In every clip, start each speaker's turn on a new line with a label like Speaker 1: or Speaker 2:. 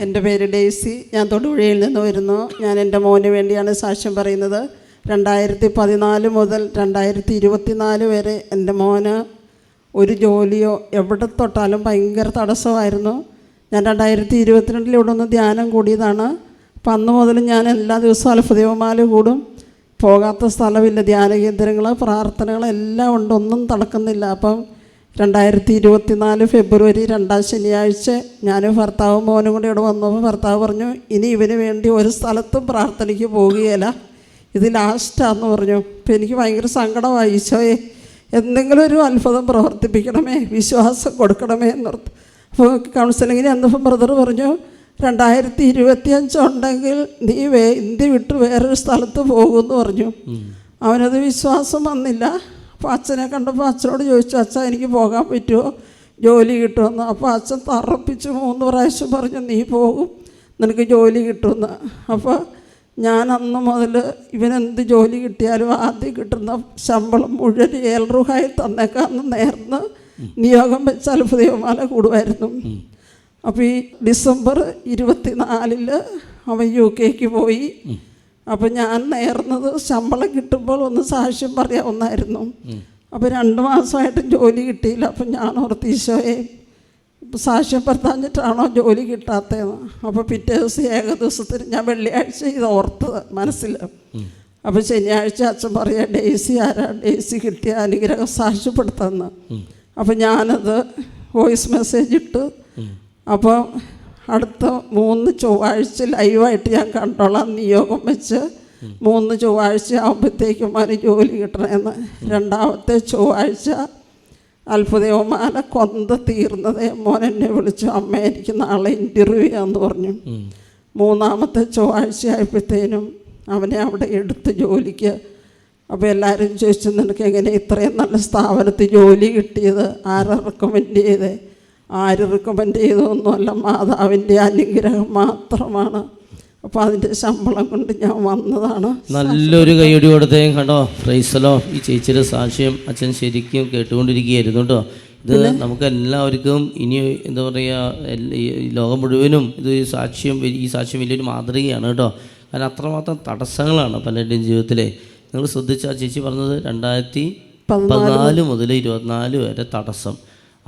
Speaker 1: എന്റെ പേര് ഡേയ്സി. ഞാൻ തൊടുപുഴയിൽ നിന്ന് വരുന്നു. ഞാൻ എന്റെ മോന് വേണ്ടിയാണ് സാക്ഷ്യം പറയുന്നത്. രണ്ടായിരത്തി പതിനാല് മുതൽ രണ്ടായിരത്തി ഇരുപത്തിനാല് വരെ എന്റെ മോന് ഒരു ജോലിയോ എവിടെ തൊട്ടാലും ഭയങ്കര തടസ്സമായിരുന്നു. ഞാൻ രണ്ടായിരത്തി ഇരുപത്തിരണ്ടിൽ ഇവിടെ ഒന്ന് ധ്യാനം കൂടിയതാണ്. അപ്പം അന്ന് മുതൽ ഞാൻ എല്ലാ ദിവസവും അത്ഭുതവുമാല കൂടും. പോകാത്ത സ്ഥലമില്ല. ധ്യാന കേന്ദ്രങ്ങൾ പ്രാർത്ഥനകൾ എല്ലാം ഉണ്ട്. ഒന്നും നടക്കുന്നില്ല. അപ്പം രണ്ടായിരത്തി ഇരുപത്തിനാല് ഫെബ്രുവരി രണ്ടാം ശനിയാഴ്ച ഞാൻ ഭർത്താവും മോനും കൂടി ഇവിടെ വന്നപ്പോൾ ഭർത്താവ് പറഞ്ഞു ഇനി ഇവന് വേണ്ടി ഒരു സ്ഥലത്തും പ്രാർത്ഥനയ്ക്ക് പോകുകയില്ല ഇത് ലാസ്റ്റാന്ന് പറഞ്ഞു. അപ്പം എനിക്ക് ഭയങ്കര സങ്കടമായി. ഈശോയെ എന്തെങ്കിലും ഒരു അത്ഭുതം പ്രവർത്തിപ്പിക്കണമേ വിശ്വാസം കൊടുക്കണമേ എന്നോർത്ത് അപ്പോൾ കൗൺസിലിങ്ങിന് എന്നപ്പം ബ്രദർ പറഞ്ഞു രണ്ടായിരത്തി ഉണ്ടെങ്കിൽ നീ വേ ഇന്ത്യ വിട്ട് വേറൊരു സ്ഥലത്ത് പോകുമെന്ന് പറഞ്ഞു. അവനത് വിശ്വാസം വന്നില്ല. അപ്പോൾ അച്ഛനെ കണ്ടപ്പോൾ അച്ഛനോട് ചോദിച്ചു അച്ഛൻ എനിക്ക് പോകാൻ പറ്റുമോ? ജോലി കിട്ടുമെന്ന്. അപ്പോൾ അച്ഛൻ തറപ്പിച്ച് മൂന്ന് പ്രാവശ്യം പറഞ്ഞു നീ പോകും നിനക്ക് ജോലി കിട്ടുമെന്ന്. അപ്പോൾ ഞാൻ അന്ന് മുതൽ ഇവനെന്ത് ജോലി കിട്ടിയാലും ആദ്യം കിട്ടുന്ന ശമ്പളം മുഴുവൻ ഏൽറുഹായി തന്നേക്കാന്ന് നേർന്ന് നിയോഗം വെച്ച് അത്ഭുതമാല കൂടുമായിരുന്നു. അപ്പോൾ ഈ ഡിസംബർ ഇരുപത്തിനാലിൽ അവൻ യു കെക്ക് പോയി. അപ്പം ഞാൻ നേർന്നത് ശമ്പളം കിട്ടുമ്പോൾ ഒന്ന് സാക്ഷ്യം പറയാവുന്നായിരുന്നു. അപ്പോൾ രണ്ട് മാസമായിട്ട് ജോലി കിട്ടിയില്ല. അപ്പം ഞാൻ ഓർത്തീശോയെ സാക്ഷ്യം പറഞ്ഞിട്ടാണോ ജോലി കിട്ടാത്തതെന്ന്. അപ്പോൾ പിറ്റേ ദിവസം ഏക ദിവസത്തിന് ഞാൻ വെള്ളിയാഴ്ച ഇത് ഓർത്തത് മനസ്സിൽ. അപ്പോൾ ശനിയാഴ്ച അച്ഛൻ പറയാ ഡേസി ആരാ? ഡേസി കിട്ടിയ അനുഗ്രഹം സാക്ഷ്യപ്പെടുത്തുന്നു അപ്പം ഞാനത് വോയിസ് മെസ്സേജ് ഇട്ട്. അപ്പോൾ അടുത്ത മൂന്ന് ചൊവ്വാഴ്ച ലൈവായിട്ട് ഞാൻ കണ്ടോളാം നിയോഗം വെച്ച്. മൂന്ന് ചൊവ്വാഴ്ച ആകുമ്പോഴത്തേക്കും അവന് ജോലി കിട്ടണമെന്ന്. രണ്ടാമത്തെ ചൊവ്വാഴ്ച അത്ഭുതവുമാല കൊന്ത തീർന്നത് മോൻ എന്നെ വിളിച്ചു. അമ്മ എനിക്ക് നാളെ ഇന്റർവ്യൂ ആണെന്ന് പറഞ്ഞു. മൂന്നാമത്തെ ചൊവ്വാഴ്ച ആയപ്പോഴത്തേനും അവനെ അവിടെ എടുത്ത് ജോലിക്ക്. അപ്പോൾ എല്ലാവരും ചോദിച്ചു നിനക്ക് എങ്ങനെ ഇത്രയും നല്ല സ്ഥാപനത്തിൽ ജോലി കിട്ടിയത്? ആരാ റെക്കമെൻഡ് ചെയ്തേ? ആര് റെക്കമെൻഡ് ചെയ്തതൊന്നുമല്ല മാതാവിന്റെ അനുഗ്രഹം മാത്രമാണ്. അപ്പോൾ അതിന്റെ ശമ്പളം കൊണ്ട് ഞാൻ വന്നതാണ്.
Speaker 2: നല്ലൊരു കൈയടി കൊടുത്തേ കണ്ടോ? പ്രൈസലോ. ഈ ചേച്ചിയുടെ സാക്ഷ്യം അച്ഛൻ ശരിക്കും കേട്ടുകൊണ്ടിരിക്കുകയായിരുന്നു കേട്ടോ. ഇത് നമുക്ക് എല്ലാവർക്കും ഇനി എന്താ പറയുക ഈ ലോകം മുഴുവനും ഇത് സാക്ഷ്യം ഈ സാക്ഷ്യം വലിയൊരു മാതൃകയാണ് കേട്ടോ. കാരണം അത്രമാത്രം തടസ്സങ്ങളാണ് പലരുടെയും ജീവിതത്തിലെ. നിങ്ങൾ ശ്രദ്ധിച്ച ചേച്ചി പറഞ്ഞത് രണ്ടായിരത്തി പതിനാല് മുതൽ ഇരുപത്തിനാല് വരെ തടസ്സം.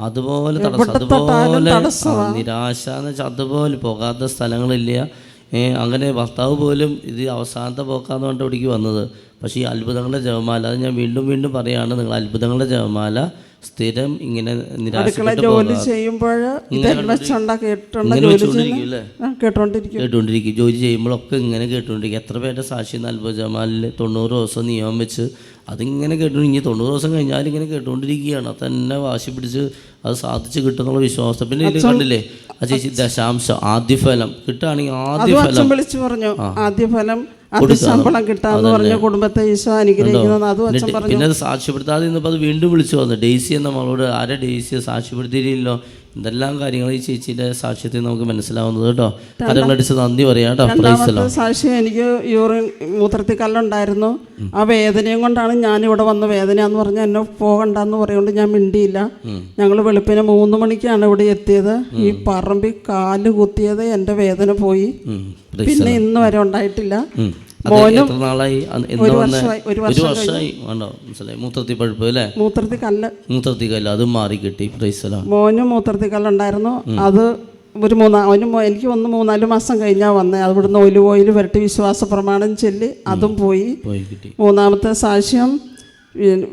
Speaker 2: അതുപോലെ തടസ്സം. അതുപോലെ നിരാശ എന്ന് വെച്ചാൽ അതുപോലെ പോകാത്ത സ്ഥലങ്ങളില്ല. ഏ, അങ്ങനെ ഭർത്താവ് പോലും ഇത് അവസാനത്തെ പോക്കാന്ന് പറഞ്ഞിട്ട് ഇവിടേക്ക് വന്നത്. പക്ഷേ ഈ അത്ഭുതങ്ങളുടെ ജപമാല അത് ഞാൻ വീണ്ടും വീണ്ടും പറയുകയാണ് നിങ്ങൾ അത്ഭുതങ്ങളുടെ ജപമാല സ്ഥിരം ഇങ്ങനെ
Speaker 1: ജോലി ചെയ്യുമ്പോൾ കേട്ടോണ്ടിരിക്കും.
Speaker 2: ജോലി ചെയ്യുമ്പോഴൊക്കെ ഇങ്ങനെ കേട്ടോണ്ടിരിക്കും. എത്ര പേരുടെ സാക്ഷി അത്ഭുത ജമാലിൽ തൊണ്ണൂറ് ദിവസം നിയമം വെച്ച് അതിങ്ങനെ കേട്ടു ഇനി തൊണ്ണൂറ് ദിവസം കഴിഞ്ഞാൽ ഇങ്ങനെ കേട്ടുകൊണ്ടിരിക്കുകയാണ് അത് തന്നെ വാശി പിടിച്ച് അത് സാധിച്ച് കിട്ടുന്നുള്ള വിശ്വാസം. പിന്നെ ഇത് കണ്ടില്ലേ? ആ ചേച്ചി ദശാംശം. ആദ്യ ഫലം
Speaker 1: കിട്ടുകയാണെങ്കിൽ
Speaker 2: ആദ്യ
Speaker 1: ഫലം വിളിച്ചു പറഞ്ഞു. ആദ്യ ഫലം അത് ശമ്പളം കിട്ടാന്ന് പറഞ്ഞ കുടുംബത്തെ ഈശോ അനുഗ്രഹിക്കുന്നത് അതും അച്ഛൻ പറഞ്ഞു
Speaker 2: പിന്നെ അത് സാക്ഷ്യപ്പെടുത്താതെ ഇന്നിപ്പോൾ അത് വീണ്ടും വിളിച്ചു വന്നു. ഡെയ്സി എന്ന മകളോട് ആരെ ഡെയ്സിയെ സാക്ഷ്യപ്പെടുത്തിയില്ലല്ലോ? എന്തെല്ലാം കാര്യങ്ങൾ ഈ ചേച്ചിയുടെ സാക്ഷ്യത്തിൽ നമുക്ക് മനസ്സിലാവുന്നത് കേട്ടോ. കരങ്ങളടിച്ച് നന്ദി പറയാം കേട്ടോ.
Speaker 1: സാക്ഷ്യം എനിക്ക് യൂറിൻ മൂത്രത്തിൽ കല്ലുണ്ടായിരുന്നു ആ വേദനയും കൊണ്ടാണ് ഞാൻ ഇവിടെ വന്ന വേദന എന്ന് പറഞ്ഞാൽ എന്നെ പോകണ്ടെന്ന് പറയുകൊണ്ട് ഞാൻ മിണ്ടിയില്ല. ഞങ്ങൾ വെളുപ്പിന് മൂന്ന് മണിക്കാണ് ഇവിടെ എത്തിയത്. ഈ പറമ്പിൽ കാൽ കുത്തിയത് എന്റെ വേദന പോയി. പിന്നെ ഇന്ന് വരെ ഉണ്ടായിട്ടില്ല.
Speaker 2: എന്ന്
Speaker 1: ഒരു വർഷമായി ഒരു
Speaker 2: വർഷമായി? വേണ്ടോ മനസ്സിലായി. മൂത്രത്തി പഴുപ്പ് അല്ലേ?
Speaker 1: മൂത്രത്തി കല്ല്.
Speaker 2: മൂത്രത്തി കല്ല് അതും മാറി കിട്ടി. പ്രൈസല
Speaker 1: മോനും മൂത്രത്തി കല്ലുണ്ടായിരുന്നു. അത് ഒരു മൂന്നാ അവന് എനിക്ക് ഒന്ന് മൂന്നാൽ മാസം കഴിഞ്ഞാ വന്നേ. അവിടുന്ന് ഒലു ഓയിൽ വരട്ടി വിശ്വാസ പ്രമാണം ചൊല്ലി അതും പോയി. മൂന്നാമത്തെ സാക്ഷ്യം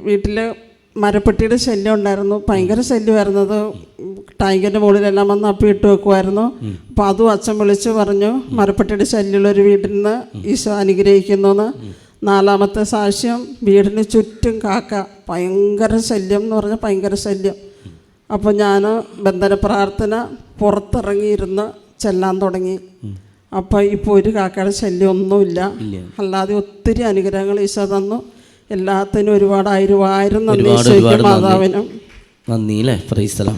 Speaker 1: വീട്ടിൽ മരപ്പെട്ടിയുടെ ശല്യം ഉണ്ടായിരുന്നു. ഭയങ്കര ശല്യമായിരുന്നു. അത് ടാങ്കിന്റെ മുകളിലെല്ലാം വന്ന് അപ്പി ഇട്ട് വെക്കുമായിരുന്നു അപ്പോൾ അതും അച്ഛൻ വിളിച്ച് പറഞ്ഞു മരപ്പെട്ടിയുടെ ശല്യമുള്ള ഒരു വീട്ടിൽ നിന്ന് ഈശോ അനുഗ്രഹിക്കുന്നു എന്ന് നാലാമത്തെ സാക്ഷ്യം വീടിന് ചുറ്റും കാക്ക. ഭയങ്കര ശല്യം എന്ന് പറഞ്ഞാൽ ഭയങ്കര ശല്യം. അപ്പോൾ ഞാൻ ബന്ധന പ്രാർത്ഥന പുറത്തിറങ്ങിയിരുന്ന് ചെല്ലാൻ തുടങ്ങി. അപ്പോൾ ഇപ്പോൾ ഒരു കാക്കയുടെ ശല്യം ഒന്നുമില്ല. അല്ലാതെ ഒത്തിരി അനുഗ്രഹങ്ങൾ ഈശോ തന്നു. എല്ലാത്തിനും ഒരുപാട് ആയിരം ആയിരം
Speaker 2: നന്ദി.
Speaker 1: മാതാവിനും.
Speaker 2: നന്ദി അല്ലേ പ്രൈസലോ